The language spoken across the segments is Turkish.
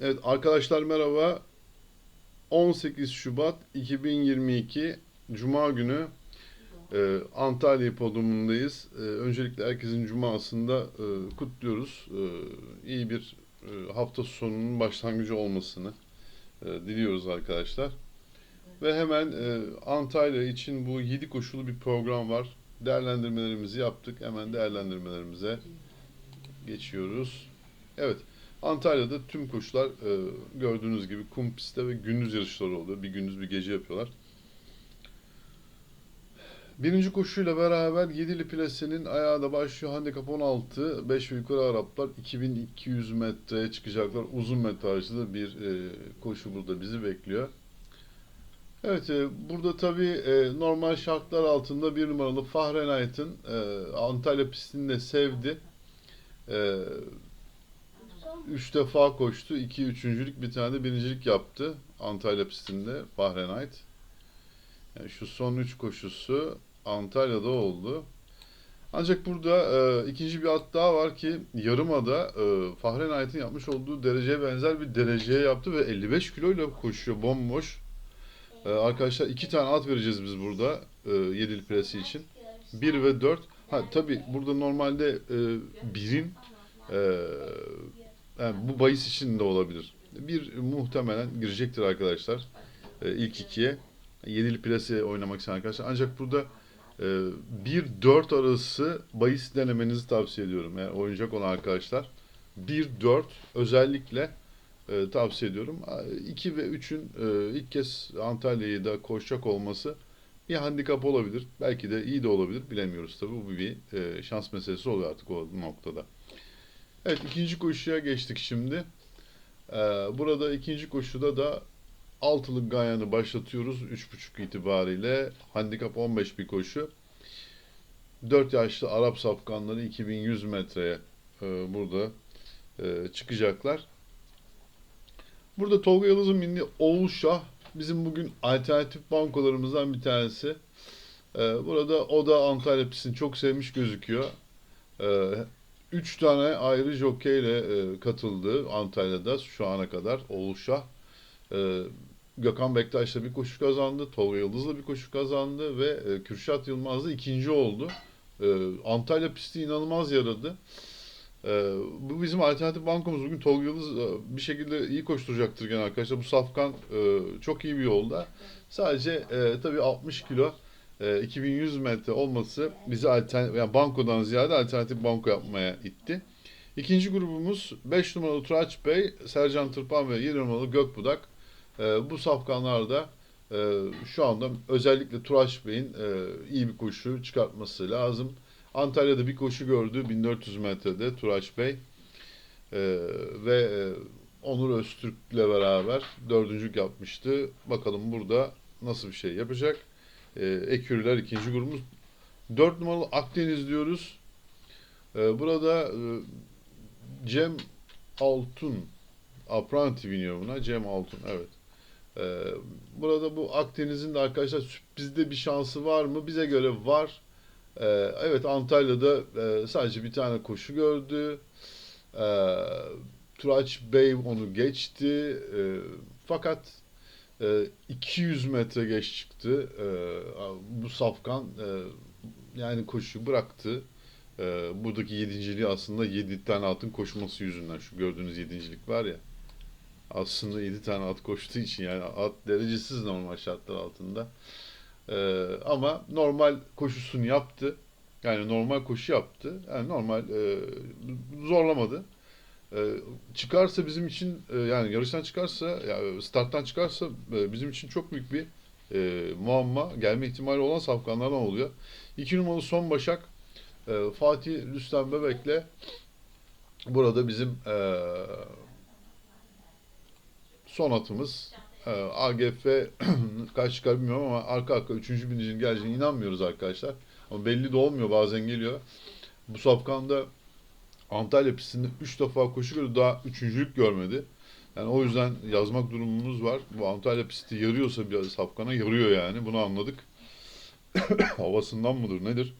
Evet arkadaşlar merhaba. 18 Şubat 2022 Cuma günü e, Antalya Hipodromu'ndayız. E, öncelikle herkesin Cuma'sında e, kutluyoruz. E, iyi bir e, hafta sonunun başlangıcı olmasını e, diliyoruz arkadaşlar. Ve hemen e, Antalya için bu 7 koşulu bir program var. Değerlendirmelerimizi yaptık. Hemen değerlendirmelerimize geçiyoruz. Evet. Antalya'da tüm koşular e, gördüğünüz gibi kum pistte ve gündüz yarışları oluyor. Bir gündüz bir gece yapıyorlar. Birinci koşuyla beraber Yedili Plesi'nin ayağı da başlıyor. Handikap 16, 5 ve yukarı Araplar 2200 metreye çıkacaklar. Uzun metrajlı bir e, koşu burada bizi bekliyor. Evet, e, burada tabii e, normal şartlar altında bir numaralı Fahrenheit'in e, Antalya pistini de sevdi. E, Üç defa koştu. iki üçüncülük, bir tane de birincilik yaptı Antalya pistinde Fahrenheit. Yani şu son üç koşusu Antalya'da oldu. Ancak burada e, ikinci bir at daha var ki Yarımada e, Fahrenheit'in yapmış olduğu dereceye benzer bir dereceye yaptı ve 55 kiloyla koşuyor bomboş. E, arkadaşlar iki tane at vereceğiz biz burada e, Yedili Presi için. 1 ve 4. Ha tabii burada normalde e, birin e, yani bu bahis için de olabilir. Bir muhtemelen girecektir arkadaşlar. E, ilk ikiye. Yedili plase oynamak isteyen arkadaşlar. Ancak burada e, 1-4 arası bahis denemenizi tavsiye ediyorum. Yani oynayacak olan arkadaşlar. 1-4 özellikle e, tavsiye ediyorum. 2 ve 3'ün e, ilk kez Antalya'yı da koşacak olması bir handikap olabilir. Belki de iyi de olabilir. Bilemiyoruz tabii. Bu bir e, şans meselesi oluyor artık o noktada. Evet ikinci koşuya geçtik şimdi. Ee, burada ikinci koşuda da altılık Ganyan'ı başlatıyoruz 3.5 itibariyle. Handikap 15 bir koşu. 4 yaşlı Arap sapkanları 2100 metreye e, burada e, çıkacaklar. Burada Tolga Yıldız'ın milli Oğulşah bizim bugün alternatif bankolarımızdan bir tanesi. Ee, burada o da Antalya pistini çok sevmiş gözüküyor. Ee, 3 tane ayrı jokeyle e, katıldı Antalya'da şu ana kadar Oğulşah. E, Gökhan Bektaş'la bir koşu kazandı, Tolga Yıldız'la bir koşu kazandı ve e, Kürşat Yılmaz'la ikinci oldu. E, Antalya pisti inanılmaz yaradı. E, bu bizim alternatif bankamız. Bugün Tolga Yıldız e, bir şekilde iyi koşturacaktır gene arkadaşlar. Bu Safkan e, çok iyi bir yolda. Sadece e, tabii 60 kilo e, 2100 metre olması bizi alternatif, yani bankodan ziyade alternatif banko yapmaya itti. İkinci grubumuz 5 numaralı Turaç Bey, Sercan Tırpan ve 7 numaralı Gökbudak. E, bu safkanlarda e, şu anda özellikle Turaç Bey'in e, iyi bir koşu çıkartması lazım. Antalya'da bir koşu gördü 1400 metrede Turaç Bey e, ve e, Onur Öztürk'le beraber dördüncülük yapmıştı. Bakalım burada nasıl bir şey yapacak. E, Ekürüler ikinci grubumuz. 4 numaralı Akdeniz diyoruz. E, burada e, Cem Altun Apranti biniyor buna. Cem Altun evet. E, burada bu Akdeniz'in de arkadaşlar sürprizde bir şansı var mı? Bize göre var. E, evet Antalya'da e, sadece bir tane koşu gördü. E, Turaç Bey onu geçti. E, fakat 200 metre geç çıktı. E, bu Safkan e, yani koşuyu bıraktı. E, buradaki yedinciliği aslında 7 tane atın koşması yüzünden. Şu gördüğünüz yedincilik var ya. Aslında 7 tane at koştuğu için yani at derecesiz normal şartlar altında. Ama normal koşusunu yaptı. Yani normal koşu yaptı. Yani normal e, zorlamadı. Ee, çıkarsa bizim için e, yani yarıştan çıkarsa ya starttan çıkarsa e, bizim için çok büyük bir e, muamma gelme ihtimali olan safkanlardan oluyor. İki numaralı son başak e, Fatih Rüstem Bebek'le burada bizim e, son atımız e, AGF kaç çıkar bilmiyorum ama arka arka üçüncü binicinin geleceğine inanmıyoruz arkadaşlar. Ama belli de olmuyor bazen geliyor. Bu safkanda Antalya pistinde 3 defa koşu gördü daha üçüncülük görmedi. Yani o yüzden yazmak durumumuz var. Bu Antalya pisti yarıyorsa bir safkana yarıyor yani. Bunu anladık. Havasından mıdır nedir?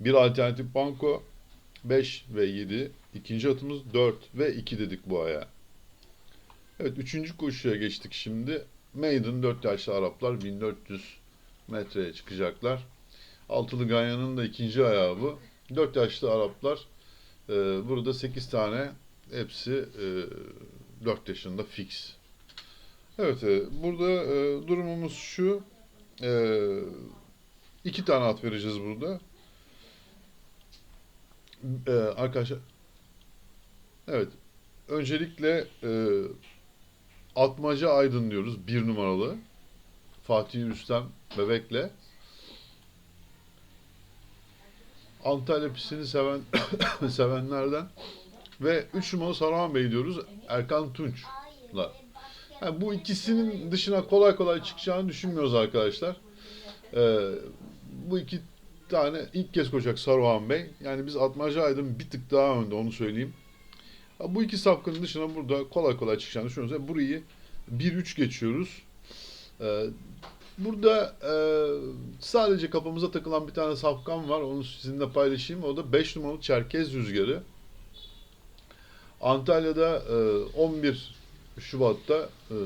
Bir alternatif banko 5 ve 7. İkinci atımız 4 ve 2 dedik bu aya. Evet, üçüncü koşuya geçtik şimdi. Maiden 4 yaşlı Araplar 1400 metreye çıkacaklar. Altılı Ganyan'ın da ikinci ayağı bu. 4 yaşlı Araplar e, burada 8 tane hepsi e, 4 yaşında fix. Evet, e, burada e, durumumuz şu. E, iki tane at vereceğiz burada. E, arkadaşlar evet öncelikle e, Atmaca Aydın diyoruz. Bir numaralı. Fatih Rüstem Bebek'le. Antalya pistini seven sevenlerden ve 3 numaralı Saruhan Bey diyoruz. Erkan Tunç'la. Yani bu ikisinin dışına kolay kolay çıkacağını düşünmüyoruz arkadaşlar. Ee, bu iki tane ilk kez koşacak Saruhan Bey. Yani biz Atmaca Aydın bir tık daha önde onu söyleyeyim. Bu iki safkanın dışına burada kolay kolay çıkacağını düşünüyoruz. Yani burayı 1-3 geçiyoruz. Ee, burada e, sadece kafamıza takılan bir tane safkan var. Onu sizinle paylaşayım. O da 5 numaralı Çerkez Rüzgarı. Antalya'da e, 11 Şubat'ta e,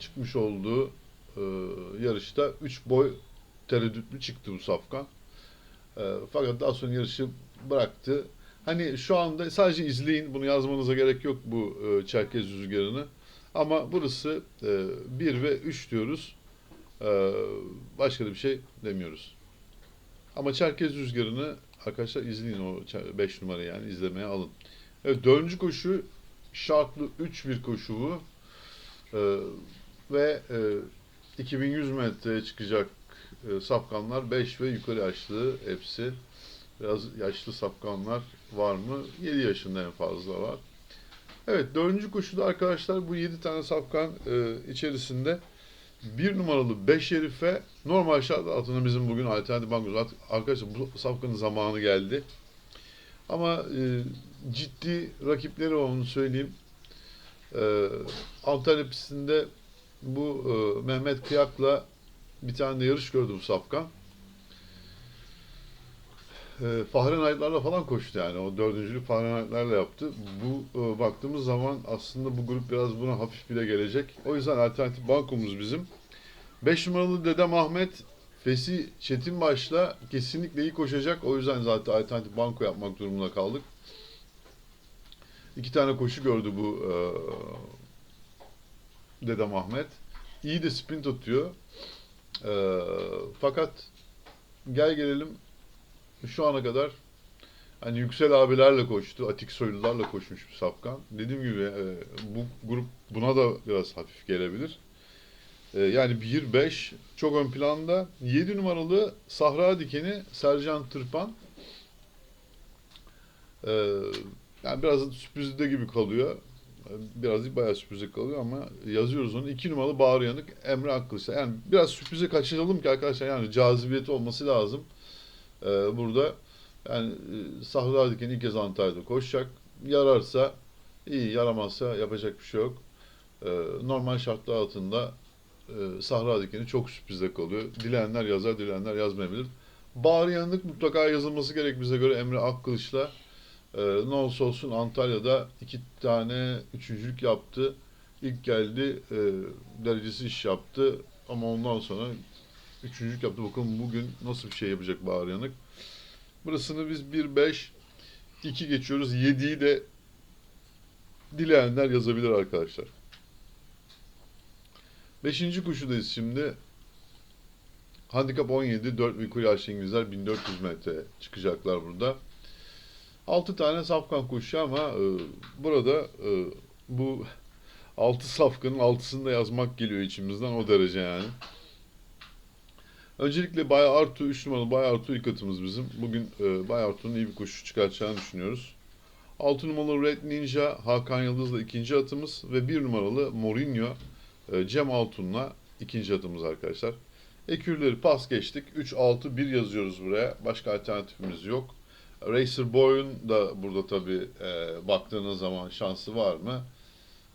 çıkmış olduğu e, yarışta 3 boy tereddütlü çıktı bu safkan. E, fakat daha sonra yarışı bıraktı. Hani şu anda sadece izleyin. Bunu yazmanıza gerek yok bu e, Çerkez rüzgarını. Ama burası 1 ve 3 diyoruz. E, başka da bir şey demiyoruz. Ama Çerkez rüzgarını arkadaşlar izleyin o 5 numara yani izlemeye alın. Evet dördüncü koşu şartlı 3 bir koşu bu. E, ve e, 2100 metreye çıkacak e, safkanlar 5 ve yukarı yaşlı hepsi. Biraz yaşlı safkanlar var mı? 7 yaşında en fazla var. Evet dördüncü koşuda arkadaşlar bu 7 tane safkan e, içerisinde bir numaralı 5 herife normal şart altında bizim bugün alternatif bankos. Artık arkadaşlar bu safkanın zamanı geldi. Ama e, ciddi rakipleri olduğunu söyleyeyim. E, Antalya pistinde bu e, Mehmet Kıyak'la bir tane de yarış gördü bu safkan e, Fahrenheit'larla falan koştu yani. O dördüncülük Fahrenheit'larla yaptı. Bu e, baktığımız zaman aslında bu grup biraz buna hafif bile gelecek. O yüzden alternatif bankomuz bizim. 5 numaralı Dedem Ahmet Fesi Çetinbaş'la kesinlikle iyi koşacak. O yüzden zaten alternatif banko yapmak durumunda kaldık. İki tane koşu gördü bu e, Dedem Ahmet. İyi de sprint atıyor. E, fakat gel gelelim şu ana kadar hani Yüksel abilerle koştu, Atik Soylularla koşmuş bir safkan. Dediğim gibi e, bu grup buna da biraz hafif gelebilir. E, yani 1-5 çok ön planda. 7 numaralı Sahra Dikeni Sercan Tırpan. E, yani biraz sürprizde gibi kalıyor. E, biraz değil bayağı sürprize kalıyor ama yazıyoruz onu. 2 numaralı Bağrı Yanık Emre Akkılıç'a. Yani biraz sürprize kaçıralım ki arkadaşlar yani cazibiyeti olması lazım. Ee, burada yani e, Sahra Dikeni ilk kez Antalya'da koşacak. Yararsa iyi, yaramazsa yapacak bir şey yok. Ee, normal şartlar altında e, Sahra Dikeni çok sürprizde kalıyor. Dileyenler yazar, dileyenler yazmayabilir. Bağrı yanlık mutlaka yazılması gerek bize göre Emre Akkılıç'la. E, ne olursa olsun Antalya'da iki tane üçüncülük yaptı. İlk geldi, e, derecesi iş yaptı. Ama ondan sonra Üçüncülük yaptı. Bakalım bugün nasıl bir şey yapacak Bahar Yanık. Burasını biz 1-5 2 geçiyoruz. 7'yi de dileyenler yazabilir arkadaşlar. Beşinci kuşudayız şimdi. Handikap 17, 4 ve yaşlı İngilizler 1400 metre çıkacaklar burada. 6 tane safkan kuşu ama e, burada e, bu 6 safkanın 6'sını da yazmak geliyor içimizden o derece yani. Öncelikle Bay Artu 3 numaralı Bay Artu ilk atımız bizim. Bugün e, Bay Artu'nun iyi bir koşu çıkartacağını düşünüyoruz. 6 numaralı Red Ninja Hakan Yıldız'la ikinci atımız ve 1 numaralı Mourinho e, Cem Altun'la ikinci atımız arkadaşlar. Ekürleri pas geçtik. 3-6-1 yazıyoruz buraya. Başka alternatifimiz yok. Racer Boy'un da burada tabi e, baktığınız zaman şansı var mı?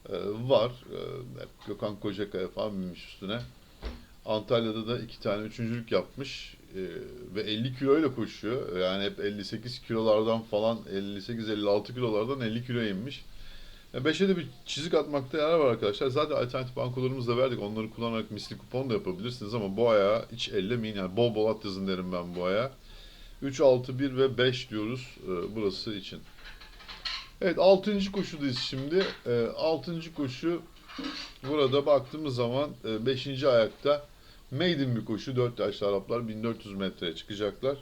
E, var. E, Gökhan Kocakaya falan binmiş üstüne. Antalya'da da iki tane üçüncülük yapmış e, ve 50 kiloyla koşuyor. Yani hep 58 kilolardan falan 58-56 kilolardan 50 kilo inmiş. 5'e de bir çizik atmakta yarar var arkadaşlar. Zaten alternatif bankolarımızı da verdik. Onları kullanarak misli kupon da yapabilirsiniz ama bu ayağı hiç ellemeyin. Yani bol bol at yazın derim ben bu ayağa. 3, 6, 1 ve 5 diyoruz e, burası için. Evet 6. koşudayız şimdi. 6. koşu burada baktığımız zaman 5. ayakta maiden bir koşu. 4 yaşlı Araplar 1400 metreye çıkacaklar.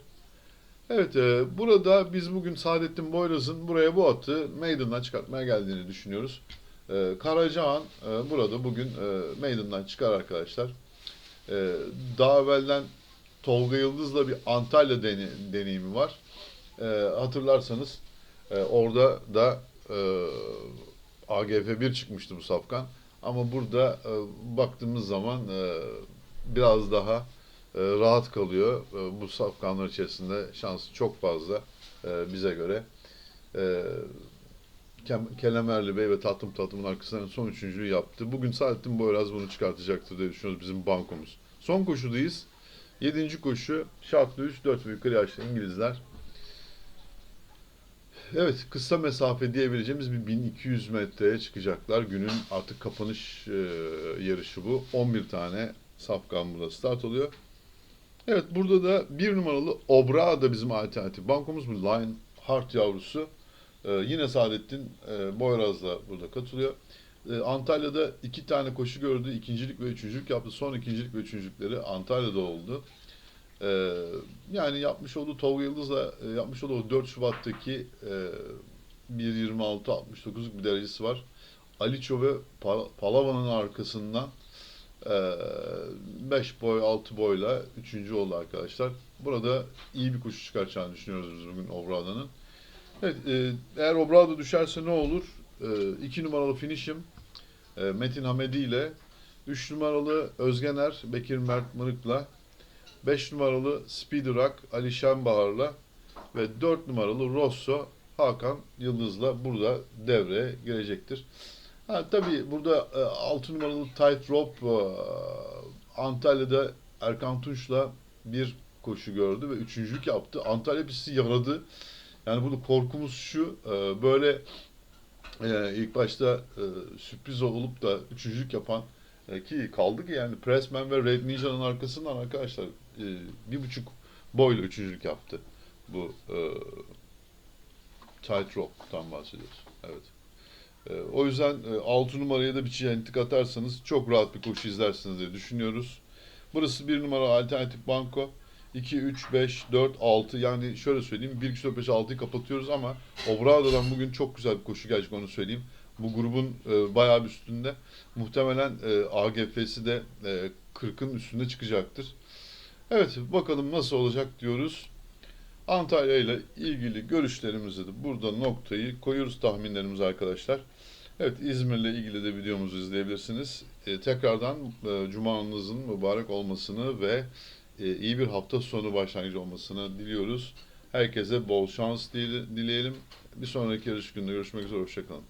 Evet, e, burada biz bugün Saadettin Boyraz'ın buraya bu atı Maiden'dan çıkartmaya geldiğini düşünüyoruz. E, Karacahan e, burada bugün e, Maiden'dan çıkar arkadaşlar. E, daha evvelden Tolga Yıldız'la bir Antalya dene- deneyimi var. E, hatırlarsanız e, orada da e, AGF 1 çıkmıştı bu safkan. Ama burada e, baktığımız zaman e, biraz daha e, rahat kalıyor. E, bu safkanlar içerisinde şansı çok fazla e, bize göre. E, Kelemerli Bey ve Tatlım Tatlım'ın arkasından son üçüncülüğü yaptı. Bugün Saadettin Boyraz bunu çıkartacaktır diye düşünüyoruz bizim bankomuz. Son koşudayız. Yedinci koşu şartlı 3, 4 ve yukarı yaşlı İngilizler. Evet, kısa mesafe diyebileceğimiz bir 1200 metreye çıkacaklar. Günün artık kapanış e, yarışı bu. 11 tane safkan burada start oluyor. Evet, burada da bir numaralı Obra da bizim alternatif bankomuz. Bu Lion Heart yavrusu. E, yine Saadettin e, Boyraz da burada katılıyor. E, Antalya'da iki tane koşu gördü. ikincilik ve üçüncülük yaptı. Son ikincilik ve üçüncülükleri Antalya'da oldu. Ee, yani yapmış olduğu Tolga Yıldız'la e, yapmış olduğu 4 Şubat'taki e, 1.26-69'luk bir derecesi var. Aliço ve Pa- Palava'nın arkasından 5 boy 6 boyla 3. oldu arkadaşlar. Burada iyi bir koşu çıkartacağını düşünüyoruz biz bugün Obrada'nın. Evet, e, eğer Obrada düşerse ne olur? 2 numaralı finishim e, Metin Hamedi ile 3 numaralı Özgener Bekir Mert Mırık'la 5 numaralı Speedy Rock Ali Şenbahar'la ve 4 numaralı Rosso Hakan Yıldız'la burada devreye girecektir. Ha, tabii burada 6 numaralı Tight Rope e, Antalya'da Erkan Tunç'la bir koşu gördü ve üçüncülük yaptı. Antalya pisti yaradı. Yani burada korkumuz şu, e, böyle e, ilk başta e, sürpriz olup da üçüncülük yapan e, ki kaldı ki yani Pressman ve Red Ninja'nın arkasından arkadaşlar e, bir buçuk boyla üçüncülük yaptı. Bu e, Tight Rope'tan bahsediyoruz. Evet. E, o yüzden e, 6 numaraya da bir çentik atarsanız çok rahat bir koşu izlersiniz diye düşünüyoruz. Burası bir numara alternatif banko. 2, 3, 5, 4, 6 yani şöyle söyleyeyim 1, 2, 4, 5, 6'yı kapatıyoruz ama Obrada'dan bugün çok güzel bir koşu gelecek onu söyleyeyim. Bu grubun e, bayağı bir üstünde. Muhtemelen e, AGF'si de e, 40'ın üstünde çıkacaktır. Evet bakalım nasıl olacak diyoruz. Antalya ile ilgili görüşlerimizi de burada noktayı koyuyoruz tahminlerimizi arkadaşlar. Evet İzmir'le ilgili de videomuzu izleyebilirsiniz. E, tekrardan e, cumanızın mübarek olmasını ve e, iyi bir hafta sonu başlangıcı olmasını diliyoruz. Herkese bol şans dile- dileyelim. Bir sonraki yarış gününde görüşmek üzere. Hoşçakalın.